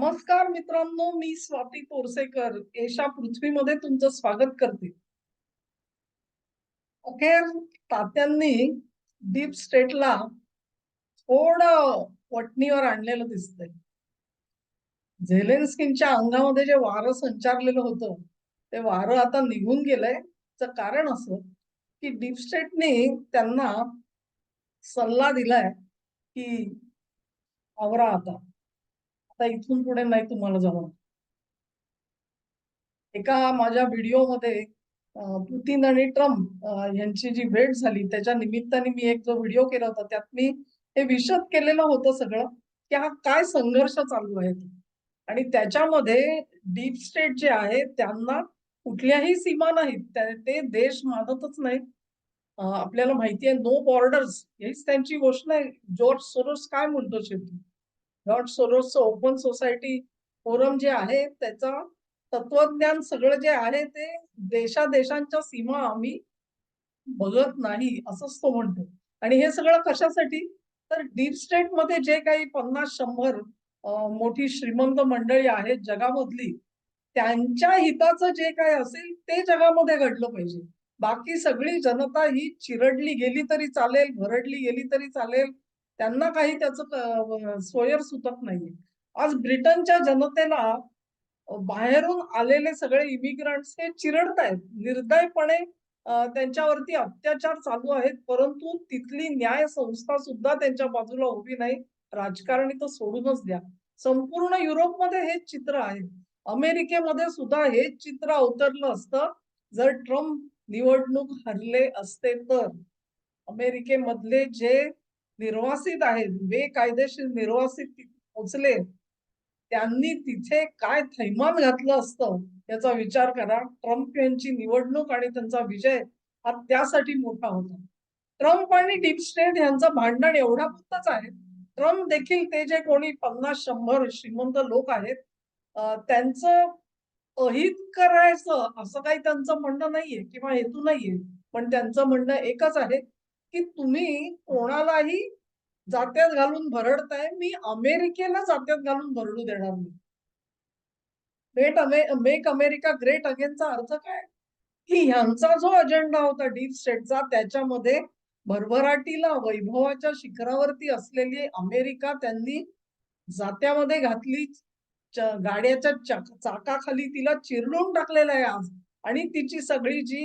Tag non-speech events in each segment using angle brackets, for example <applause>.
नमस्कार मित्रांनो मी स्वाती तोरसेकर एशा पृथ्वीमध्ये तुमचं स्वागत करते. अखेर तात्यांनी डीप स्टेटला थोडं वटणीवर आणलेलं दिसतंय. झेलेन्स्कींच्या अंगामध्ये जे वारं संचारलेलं होतं ते वारं आता निघून गेलंय. कारण असं की डीप स्टेटने त्यांना सल्ला दिलाय की आवरा आता. आता इथून पुढे नाही तुम्हाला जमत एका माझ्या व्हिडिओमध्ये पुतीन आणि ट्रम्प यांची जी भेट झाली त्याच्या निमित्ताने मी एक जो व्हिडिओ केला होता त्यात मी हे विशद केलेलं होतं सगळं की हा काय संघर्ष चालू आहे आणि त्याच्यामध्ये डीप स्टेट जे आहे त्यांना कुठल्याही सीमा नाहीत ते देश मानतच नाहीत. आपल्याला माहिती आहे नो बॉर्डर्स हीच त्यांची घोषणा आहे. जॉर्ज सोरोस काय म्हणतो शेवटी? George Soros Open Society Forum जे आहे त्याचा तत्वज्ञान सगळं जे आहे ते देशादेशांच्या सीमा आम्ही बघत नाही असंच तो म्हणतो. आणि हे सगळं कशासाठी? तर डीप स्टेटमध्ये जे काही पन्नास शंभर मोठी श्रीमंत मंडळी आहेत जगामधली त्यांच्या हिताचं जे काय असेल ते जगामध्ये घडलं पाहिजे. बाकी सगळी जनता ही चिरडली गेली तरी चालेल भरडली गेली तरी चालेल त्यांना काही त्याचं सोयर सुटत नाहीये. आज ब्रिटनच्या जनतेला बाहेरून आलेले सगळे इमिग्रंट्स हे चिरडत आहेत निर्दयपणे त्यांच्यावरती अत्याचार चालू आहेत. परंतु तिथली न्याय संस्था सुद्धा त्यांच्या बाजूला उभी नाही. राजकारणी तर सोडूनच द्या. संपूर्ण युरोपमध्ये हेच चित्र आहे. अमेरिकेमध्ये सुद्धा हेच चित्र अवतरलं असतं. जर ट्रम्प निवडणूक हरले असते तर अमेरिकेमधले जे निर्वासित आहेत. बेकायदेशीर निर्वासित पोचले त्यांनी तिथे काय थैमान घातलं असतं याचा विचार करा. ट्रम्प यांची निवडणूक आणि त्यांचा विजय हा त्यासाठी मोठा होता. ट्रम्प आणि डीप स्टेट यांचं भांडण एवढा पुरतच आहे. ट्रम्प देखील ते जे कोणी पन्नास शंभर श्रीमंत लोक आहेत त्यांचं अहित करायचं असं काही त्यांचं म्हणणं नाहीये किंवा हेतू नाहीये. पण त्यांचं म्हणणं एकच आहे की तुम्ही कोणालाही जात्यात घालून भरडताय मी अमेरिकेला जात्यात घालून भरडू देणार नाही. ग्रेट अमे मेक अमेरिका ग्रेट अगेनचा अर्थ काय? की ह्यांचा जो अजेंडा होता डीप स्टेटचा त्याच्यामध्ये भरभराटीला वैभवाच्या शिखरावरती असलेली अमेरिका त्यांनी जात्यामध्ये घातली गाड्याच्या चाकाखाली तिला चिरडून टाकलेलं आहे आज. आणि तिची सगळी जी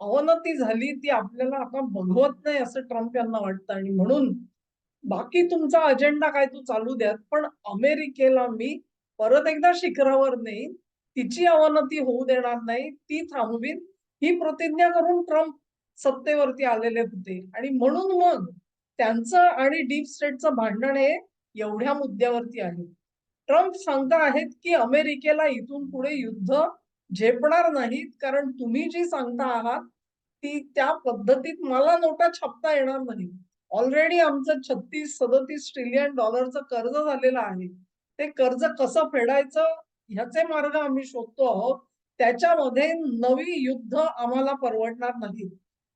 अवनती झाली ती आपल्याला आता बघवत नाही असं ट्रम्प यांना वाटतं. आणि म्हणून बाकी तुमचा अजेंडा काय तू चालू द्यात. पण अमेरिकेला मी परत एकदा शिखरावर नेईन. तिची अवनती होऊ देणार नाही. ती थांबवीन. ही प्रतिज्ञा करून ट्रम्प सत्तेवरती आलेले होते. आणि म्हणून मग त्यांचं आणि डीप स्टेटचं भांडण हे एवढ्या मुद्द्यावरती आहे. ट्रम्प सांगता आहेत की अमेरिकेला इथून पुढे युद्ध झेपणार नाहीत कारण तुम्ही जी सांगता आहात ती त्या पद्धतीत मला नोटा छापता येणार नाही ऑलरेडी आमचं छत्तीस सदतीस ट्रिलियन डॉलरचं कर्ज झालेलं आहे. ते कर्ज कसं फेडायचं ह्याचे मार्ग आम्ही शोधतो आहोत. त्याच्यामध्ये नवी युद्ध आम्हाला परवडणार नाही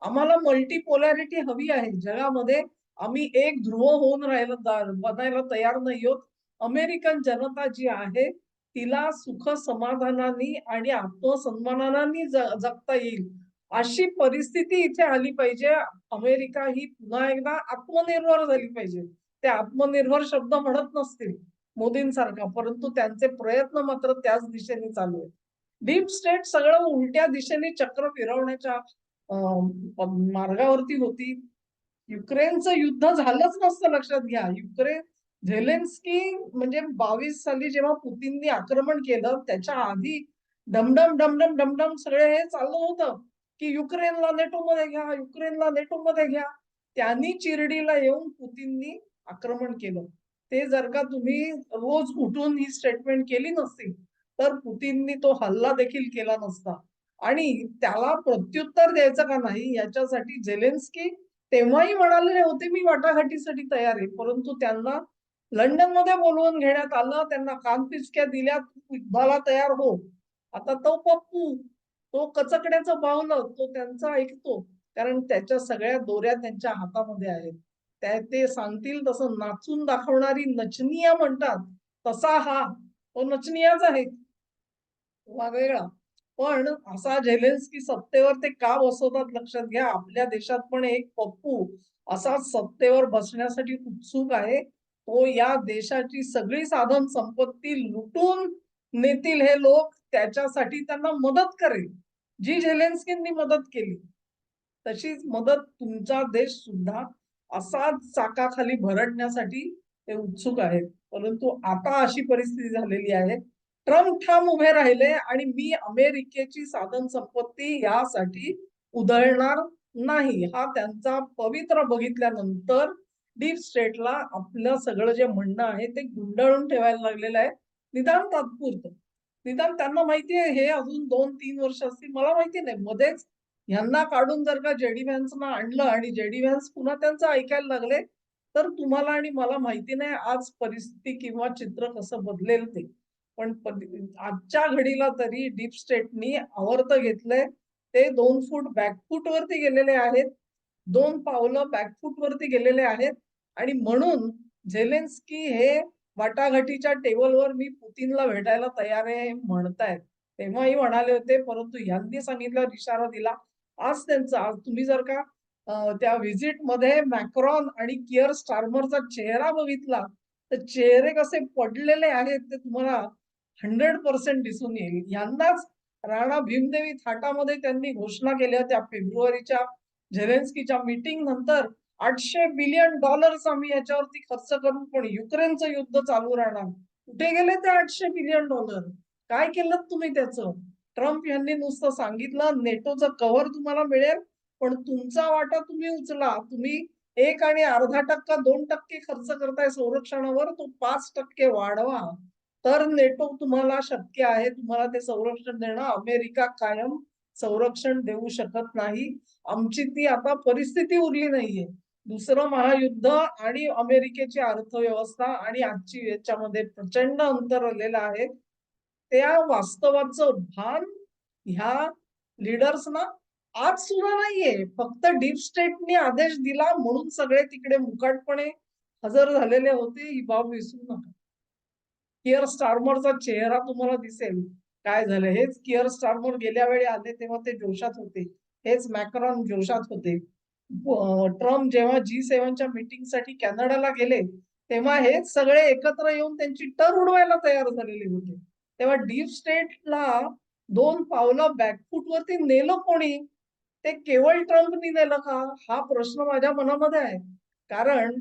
आम्हाला मल्टीपोलॅरिटी हवी आहे. जगामध्ये आम्ही एक ध्रुव होऊन राहिलं बनायला तयार नाही होत अमेरिकन जनता जी आहे तिला सुख समाधानाने आणि आत्मसन्मानाने जगता येईल. अशी परिस्थिती इथे आली पाहिजे. अमेरिका ही पुन्हा एकदा आत्मनिर्भर झाली पाहिजे. ते आत्मनिर्भर शब्द म्हणत नसतील मोदींसारखा परंतु त्यांचे प्रयत्न मात्र त्याच दिशेने चालू आहेत. डीप स्टेट सगळं उलट्या दिशेने चक्र फिरवण्याच्या मार्गावरती होती. युक्रेनचं युद्ध झालंच नसतं लक्षात घ्या. युक्रेन झेलेन्स्की म्हणजे बावीस साली जेव्हा पुतीननी आक्रमण केलं त्याच्या आधी डमडम डमडम डमडम सगळे हे चाललं होतं की युक्रेनला नेटोमध्ये घ्या युक्रेनला नेटोमध्ये घ्या. त्यांनी चिरडीला येऊन पुतीननी आक्रमण केलं. ते जर का तुम्ही रोज उठून ही स्टेटमेंट केली नसती तर पुतीननी तो हल्ला देखील केला नसता. आणि त्याला प्रत्युत्तर द्यायचं का नाही याच्यासाठी जेलेन्स्की तेव्हाही म्हणाले होते मी वाटाघाटीसाठी तयार आहे. परंतु त्यांना लंडनमध्ये बोलवून घेण्यात आलं त्यांना कानपिचक्या दिल्या युद्धाला तयार हो. आता तो पप्पू तो कचकड्याचं बावलं तो त्यांचा ऐकतो कारण त्याच्या सगळ्या दोऱ्या त्यांच्या हातामध्ये आहेत. त्या ते सांगतील तसं नाचून दाखवणारी नचनिया म्हणतात. तसा हा तो नचनियाच आहे. वेगळा. पण असा झेलेन्स्की सत्तेवर ते का बसवतात लक्षात घ्या. आपल्या देशात पण एक पप्पू असा सत्तेवर बसण्यासाठी उत्सुक आहे. तो या देशाची सगळी साधन संपत्ती लुटून नेतील हे लोक त्याच्यासाठी त्यांना मदत करेल. जी झेलेन्स्कींनी मदत केली तशीच मदत तुमचा देश सुद्धा असाच चाकाखाली भरडण्यासाठी ते उत्सुक आहेत. परंतु आता अशी परिस्थिती झालेली आहे. ट्रम्प ठाम उभे राहिले आणि मी अमेरिकेची साधन संपत्ती यासाठी उधळणार नाही. हा त्यांचा पवित्र बघितल्यानंतर डीप स्टेटला आपलं सगळं जे म्हणणं आहे ते गुंडाळून ठेवायला लागलेलं आहे. निदान तात्पुरतं. निदान त्यांना माहिती आहे हे अजून दोन तीन वर्ष असतील. मला माहिती नाही. मध्येच यांना काढून जर का जेडी व्हॅन्सना आणलं आणि जेडी व्हॅन्स पुन्हा त्यांचं ऐकायला लागले तर तुम्हाला आणि मला माहिती नाही आज परिस्थिती किंवा चित्र कसं बदलेल ते. पण आजच्या घडीला तरी डीप स्टेटनी आवर्त घेतलंय. ते दोन फूट बॅकफूट वरती गेलेले आहेत. दोन पावलं बॅकफूट वरती गेलेले आहेत. आणि म्हणून झेलेन्स्की हे वाटाघाटीच्या टेबलवर मी पुतीनला भेटायला तयार आहे म्हणतायत. तेव्हाही म्हणाले होते परंतु यांनी सांगितल्यावर इशारा दिला. आज त्यांचा आज तुम्ही जर का त्या व्हिजिटमध्ये मॅक्रॉन आणि किअर स्टार्मरचा चेहरा बघितला तर चेहरे कसे पडलेले आहेत ते तुम्हाला हंड्रेड पर्सेंट दिसून येईल. यंदाच राणा भीमदेवी थाटामध्ये त्यांनी घोषणा केल्या त्या फेब्रुवारीच्या झेलेन्स्कीच्या मीटिंग नंतर आठशे बिलियन डॉलर्स आम्ही याच्यावरती खर्च करू पण युक्रेनचं युद्ध चालू राहणार. कुठे गेले ते आठशे बिलियन डॉलर काय केलं तुम्ही त्याचं? ट्रम्प यांनी नुसतं सांगितलं नेटोचं कव्हर तुम्हाला मिळेल पण तुमचा वाटा तुम्ही उचला. तुम्ही एक आणि अर्धा टक्का दोन टक्के खर्च करताय संरक्षणावर तो पाच टक्के वाढवा. तर नेटो तुम्हाला शक्य आहे तुम्हाला ते संरक्षण देणं. अमेरिका कायम संरक्षण देऊ शकत नाही. आमची ती आता परिस्थिती उरली नाहीये. दुसरं महायुद्ध आणि अमेरिकेची अर्थव्यवस्था आणि आजची याच्यामध्ये प्रचंड अंतर आलेलं आहे. त्या वास्तवाचं भान ह्या लिडर्सना आज सुद्धा नाहीये. फक्त डीप स्टेटने आदेश दिला म्हणून सगळे तिकडे मुकाटपणे हजर झालेले होते. ही बाब विसरू नका. किअर स्टार्मरचा चेहरा तुम्हाला दिसेल. काय झालं? हेच किअर स्टारमोर गेल्या वेळी आले तेव्हा ते जोशात होते. हेच मॅक्रॉन जोशात होते. ट्रम्प जेव्हा जी सेव्हनच्या मीटिंगसाठी कॅनडाला गेले तेव्हा हेच सगळे एकत्र येऊन त्यांची टर उडवायला तयार झालेले होते. तेव्हा डीप स्टेटला दोन पावलं बॅकफूट वरती नेलं कोणी? ते केवळ ट्रम्पनी नेलं का? हा प्रश्न माझ्या मनामध्ये आहे. कारण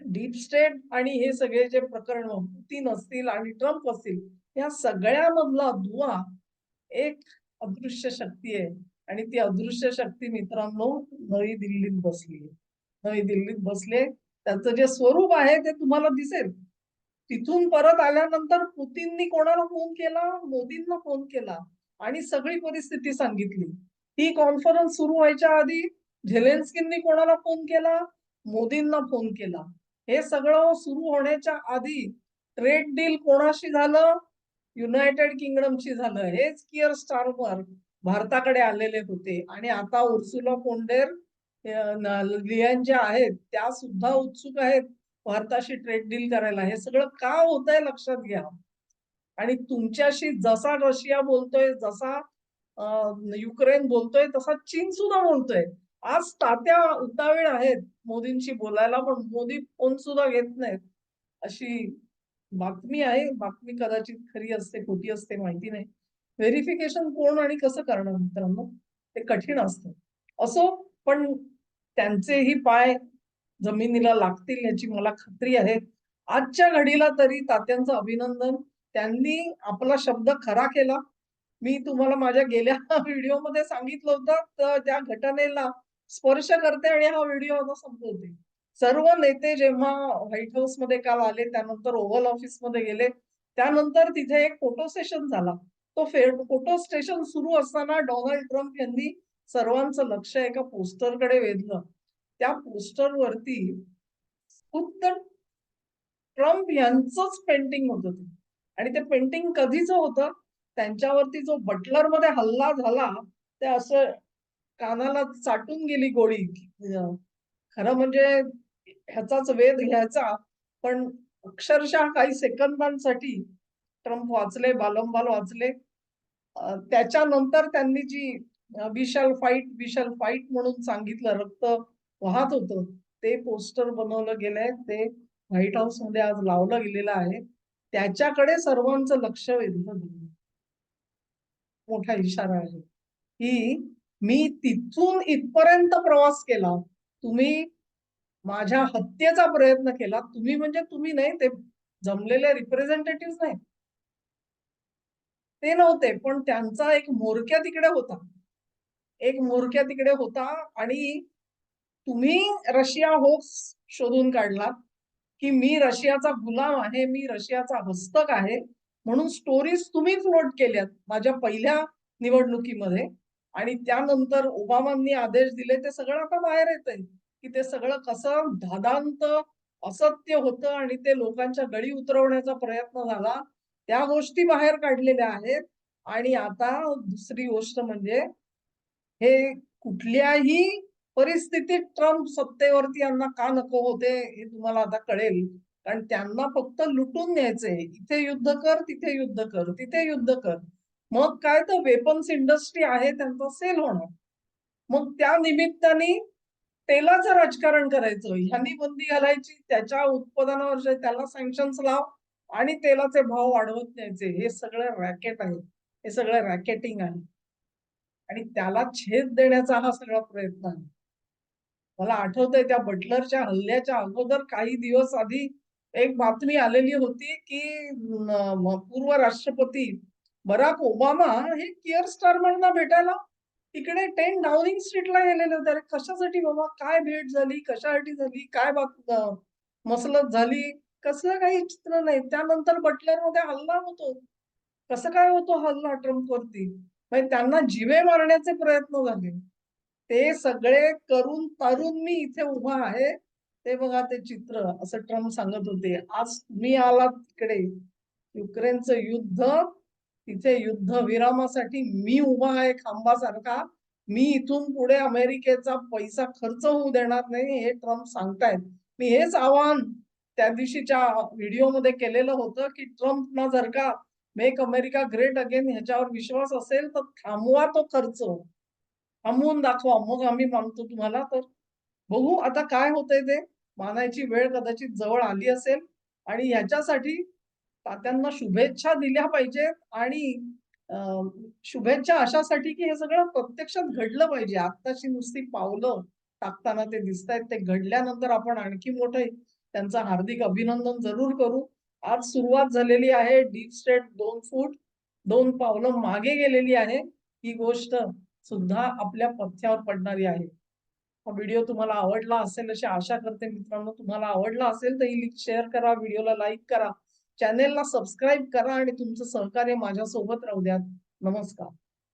डीप स्टेट आणि हे सगळे जे प्रकरण पुतीन असतील आणि ट्रम्प असतील या सगळ्यामधला दुवा एक अदृश्य शक्ती आहे. आणि ती अदृश्य शक्ती मित्रांनो नवी दिल्लीत बसली नवी दिल्लीत बसले त्याचं जे स्वरूप आहे ते तुम्हाला दिसेल. तिथून परत आल्यानंतर पुतीननी कोणाला फोन केला? मोदींना फोन केला. आणि सगळी परिस्थिती सांगितली. ही कॉन्फरन्स सुरू व्हायच्या आधी झेलेन्स्कींनी कोणाला फोन केला? मोदींना फोन केला. हे सगळं सुरू होण्याच्या आधी ट्रेड डील कोणाशी झालं? युनायटेड किंगडमशी झालं. हेच किअर स्टारवर भारताकडे आलेले होते. आणि आता उर्सुला कोंडेर लियन ज्या आहेत त्या सुद्धा उत्सुक आहेत भारताशी ट्रेड डील करायला. हे सगळं का होत आहे लक्षात घ्या. आणि तुमच्याशी जसा रशिया बोलतोय जसा युक्रेन बोलतोय तसा चीन सुद्धा बोलतोय. आज तात्या उतावीळ आहेत मोदींशी बोलायला पण मोदी फोन सुद्धा घेत नाहीत. अशी बातमी आहे बातमी कदाचित खरी असते खोटी असते माहिती नाही. व्हेरिफिकेशन कोण आणि कसं करणार मित्रांनो? ते कठीण असतं. असो पण त्यांचेही पाय जमिनीला लागतील याची मला खात्री आहे. आजच्या घडीला तरी तात्यांचं अभिनंदन. त्यांनी आपला शब्द खरा केला. मी तुम्हाला माझ्या गेल्या <laughs> व्हिडिओमध्ये सांगितलं होतं तर त्या घटनेला स्पर्श करते आणि हा व्हिडिओ आता संपवते. सर्व नेते जेव्हा व्हाईट हाऊसमध्ये काल आले त्यानंतर ओव्हल ऑफिसमध्ये गेले त्यानंतर तिथे एक फोटो सेशन झाला. तो फोटो स्टेशन सुरू असताना डोनाल्ड ट्रम्प यांनी सर्वांचं लक्ष एका पोस्टरकडे वेधलं. त्या पोस्टरवरती खुद्द ट्रम्प यांचंच पेंटिंग होत ते. आणि ते पेंटिंग कधीच होतं त्यांच्यावरती जो बटलरमध्ये हल्ला झाला ते असं कानाला चाटून गेली गोळी. खरं म्हणजे ह्याचाच वेध घ्यायचा. पण अक्षरशः काही सेकंदांसाठी ट्रम्प वाचले बालंबाल वाचले. त्याच्यानंतर त्यांनी जी विशाल फाईट विशाल फाईट म्हणून सांगितलं रक्त वाहत होतं ते पोस्टर बनवलं गेलंय ते व्हाईट हाऊसमध्ये आज लावलं गेलेलं आहे. त्याच्याकडे सर्वांचं लक्ष वेधलं गेलं मोठा इशारा आहे. की मी तिथून इथपर्यंत प्रवास केला. तुम्ही माझ्या हत्येचा प्रयत्न केला. तुम्ही म्हणजे तुम्ही नाही ते जमलेले रिप्रेझेंटेटिव्ह नाही. ते नव्हते पण त्यांचा एक मोरक्या तिकडे होता. एक मोरक्या तिकडे होता आणि तुम्ही रशिया होक्स शोधून काढला की मी रशियाचा गुलाम आहे मी रशियाचा हस्तक आहे म्हणून स्टोरीज तुम्ही फ्लोट केल्यात माझ्या पहिल्या निवडणुकीमध्ये. आणि त्यानंतर ओबामांनी आदेश दिले ते सगळं आता बाहेर येत आहे की ते सगळं कसं धादांत असत्य होतं आणि ते लोकांच्या गळी उतरवण्याचा प्रयत्न झाला त्या गोष्टी बाहेर काढलेल्या आहेत. आणि आता दुसरी गोष्ट म्हणजे हे कुठल्याही परिस्थितीत ट्रम्प सत्तेवरती यांना का नको होते हे तुम्हाला आता कळेल. कारण त्यांना फक्त लुटून न्यायचंय. इथे युद्ध कर तिथे युद्ध कर तिथे युद्ध कर. मग काय तर वेपन्स इंडस्ट्री आहे त्यांचा सेल होणार. मग त्या निमित्ताने तेलाचं राजकारण करायचं. ह्यांनी बंदी घालायची त्याच्या उत्पादनावर त्याला सँक्शन्स लाव आणि तेलाचे भाव वाढवत न्यायचे. हे सगळं रॅकेट आहे. हे सगळं रॅकेटिंग आहे. आणि त्याला छेद देण्याचा हा सगळा प्रयत्न आहे. मला आठवतंय त्या बटलरच्या हल्ल्याच्या अगोदर काही दिवस आधी एक बातमी आलेली होती की पूर्व राष्ट्रपती बराक ओबामा हे किअर स्टारमनना भेटायला तिकडे टेन डाउनिंग स्ट्रीटला गेलेले होते अरे कशासाठी बाबा काय भेट झाली कशासाठी झाली काय बात मसलत झाली कसलं काही चित्र नाही. त्यानंतर बटलरमध्ये हल्ला होतो. कसं काय होतो हल्ला ट्रम्प वरती म्हणजे त्यांना जिवे मारण्याचे प्रयत्न झाले. ते सगळे करून तारून मी इथे उभा आहे. ते बघा ते चित्र असं ट्रम्प सांगत होते. आज मी आलात तिकडे युक्रेनचं युद्ध तिथे युद्ध विरामासाठी मी उभा आहे खांबासारखा. मी इथून पुढे अमेरिकेचा पैसा खर्च होऊ देणार नाही हे ट्रम्प सांगतायत. मी हेच आवाहन त्या दिवशीच्या व्हिडिओमध्ये केलेलं होतं की ट्रम्प ना जर का मेक अमेरिका ग्रेट अगेन ह्याच्यावर विश्वास असेल तर थांबवा तो खर्च. थांबवून दाखवा. मग आम्ही मानतो तुम्हाला. तर बघू आता काय होतंय ते. मानायची वेळ कदाचित जवळ आली असेल. आणि ह्याच्यासाठी तात्यांना शुभेच्छा दिल्या पाहिजेत आणि शुभेच्छा अशासाठी की हे सगळं प्रत्यक्षात घडलं पाहिजे. आत्ताची नुसती पावलं टाकताना ते दिसत आहेत ते घडल्यानंतर आपण आणखी मोठं त्यांचं हार्दिक अभिनंदन जरूर करू. आज सुरुवात झालेली आहे डीप स्टेट दोन फूट दोन पावलं मागे गेलेली आहे. ही गोष्ट सुद्धा आपल्या पथ्यावर पडणारी आहे. हा व्हिडिओ तुम्हाला आवडला असेल अशी आशा करते मित्रांनो. तुम्हाला आवडला असेल तर ही शेअर करा व्हिडिओला लाईक करा. चॅनेलला सबस्क्राईब करा आणि तुमचं सहकार्य माझ्यासोबत राहू द्या. नमस्कार.